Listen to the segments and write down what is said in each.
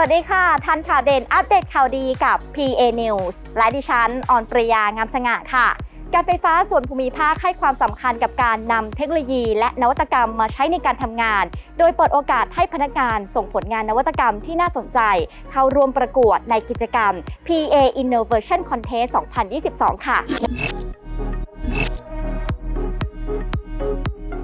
วัสดีค่ะ ทันข่าวเด่นอัปเดตข่าวดีกับ PA News และดิฉัน ออนปริยางามสง่าค่ะ การไฟฟ้าส่วนภูมิภาคให้ความสำคัญกับการนำเทคโนโลยี และนวัตกรรมมาใช้ในการทำงาน โดยเปิดโอกาสให้พนักงานส่งผลงานนวัตกรรมที่น่าสนใจ เข้าร่วมประกวดในกิจกรรม PA Innovation Contest 2022 ค่ะ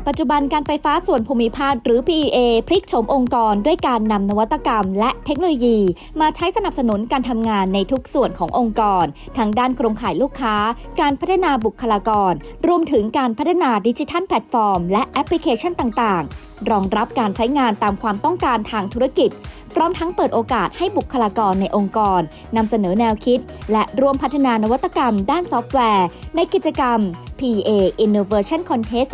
ปัจจุบันการไฟฟ้าส่วนภูมิภาคหรือ PEA พลิกโฉมองค์กรด้วยการนำนวัตกรรม และเทคโนโลยี มาใช้สนับสนุนการทำงานในทุกส่วนขององค์กร ทั้งด้านโครงข่ายลูกค้า การพัฒนาบุคลากร รวมถึงการพัฒนาดิจิทัลแพลตฟอร์ม และแอปพลิเคชันต่าง ๆรองรับการใช้งานตามความต้องการทางธุรกิจ พร้อมทั้งเปิดโอกาสให้บุคลากรในองค์กรนำเสนอแนวคิด และร่วมพัฒนานวัตกรรมด้านซอฟต์แวร์ ในกิจกรรม PA Innovation Contest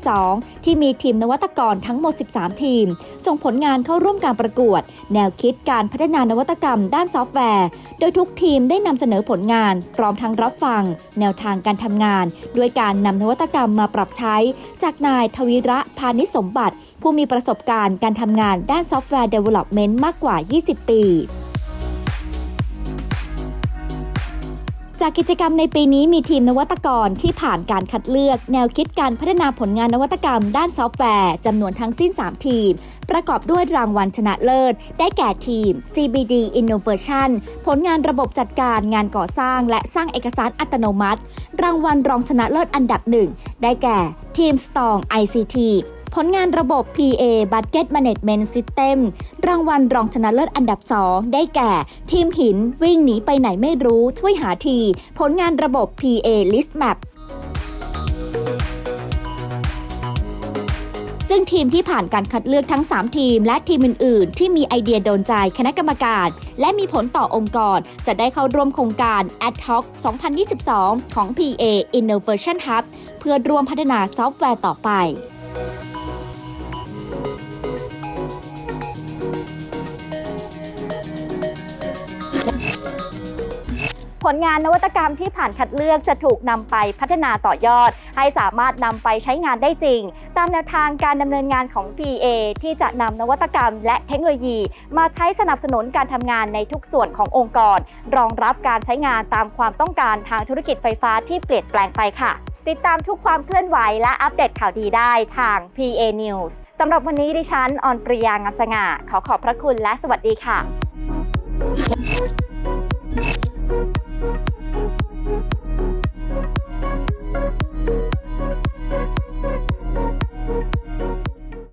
2022 ที่มีทีมนวัตกรทั้งหมด 13 ทีม ส่งผลงานเข้าร่วมการประกวด แนวคิดการพัฒนานวัตกรรมด้านซอฟต์แวร์ โดยทุกทีมได้นำเสนอผลงาน พร้อมทั้งรับฟัง แนวทางการทำงาน ด้วยการนำนวัตกรรมมาปรับใช้ จากนายทวีระพานิสมบัติ ผู้มีประสบการณ์การทำงานด้านซอฟต์แวร์ Development มากกว่า 20 ปี จากกิจกรรมในปีนี้มีทีมนวัตกรที่ผ่านการคัดเลือก แนวคิดการพัฒนาผลงานนวัตกรรม ด้านซอฟต์แวร์จำนวนทั้งสิ้น 3 ทีม ประกอบด้วยรางวัลชนะเลิศ ได้แก่ทีม CBD Innovation ผลงานระบบจัดการงานก่อสร้าง และสร้างเอกสารอัตโนมัติ รางวัลรองชนะเลิศอันดับหนึ่งได้แก่ทีม Strong ICT ผลงานระบบ PA Budget Management System รางวัลรองชนะเลิศอันดับ 2 ได้แก่ ทีมหินวิ่งหนีไปไหนไม่รู้ช่วยหาที ผลงานระบบ PA List Map ซึ่งทีมที่ผ่านการคัดเลือกทั้ง 3 ทีม และทีมอื่น ๆ ที่มีไอเดียโดนใจคณะกรรมการ และมีผลต่อองค์กร จะได้เข้าร่วมโครงการ Ad Hoc 2022 ของ PA Innovation Hub เพื่อร่วมพัฒนาซอฟต์แวร์ต่อไป ผลงานนวัตกรรมที่ผ่านคัดเลือกจะถูกนำไปพัฒนาต่อยอด ให้สามารถนำไปใช้งานได้จริง ตามแนวทางการดำเนินงานของ PA ที่จะนำนวัตกรรมและเทคโนโลยี มาใช้สนับสนุนการทำงานในทุกส่วนขององค์กร รองรับการใช้งานตามความต้องการทางธุรกิจไฟฟ้าที่เปลี่ยนแปลงไปค่ะ ติดตามทุกความเคลื่อนไหวและอัปเดตข่าวดีได้ทาง PA News สำหรับวันนี้ดิฉันออนปริยางามสง่าขอขอบพระคุณและสวัสดีค่ะ